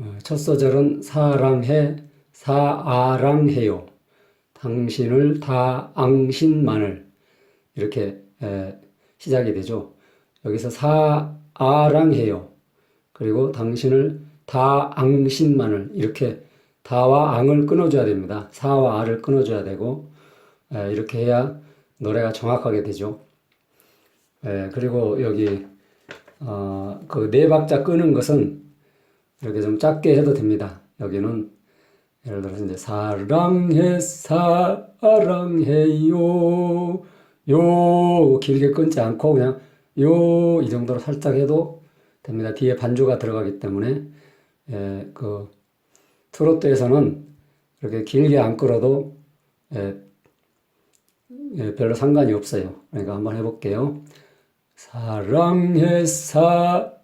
어, 첫 소절은 사랑해 사아랑해요. 당신을 다 앙신만을 이렇게 에, 시작이 되죠. 여기서 사아랑해요. 그리고 당신을 다 앙신만을 이렇게 다와 앙을 끊어줘야 됩니다. 사와 아를 끊어줘야 되고 에, 이렇게 해야 노래가 정확하게 되죠. 에, 그리고 여기 어, 그네 박자 끄는 것은 이렇게 좀 짧게 해도 됩니다. 여기는 예를 들어서 이제 사랑해 사랑해요 요 길게 끊지 않고 그냥 요 이 정도로 살짝 해도 됩니다. 뒤에 반주가 들어가기 때문에 예, 그 트로트에서는 이렇게 길게 안 끌어도 예, 예, 별로 상관이 없어요. 그러니까 한번 해볼게요. 사랑해 사랑해요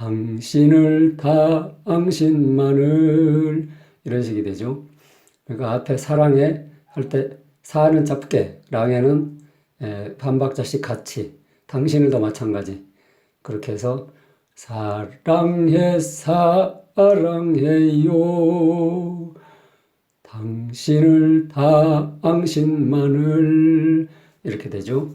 당신을 다 당신만을 이런 식이 되죠. 그러니까 앞에 사랑해 할 때 사는 짧게 랑에는 에, 반 박자씩 같이 당신을도 마찬가지 그렇게 해서 사랑해 사랑해요 당신을 다 당신만을 이렇게 되죠.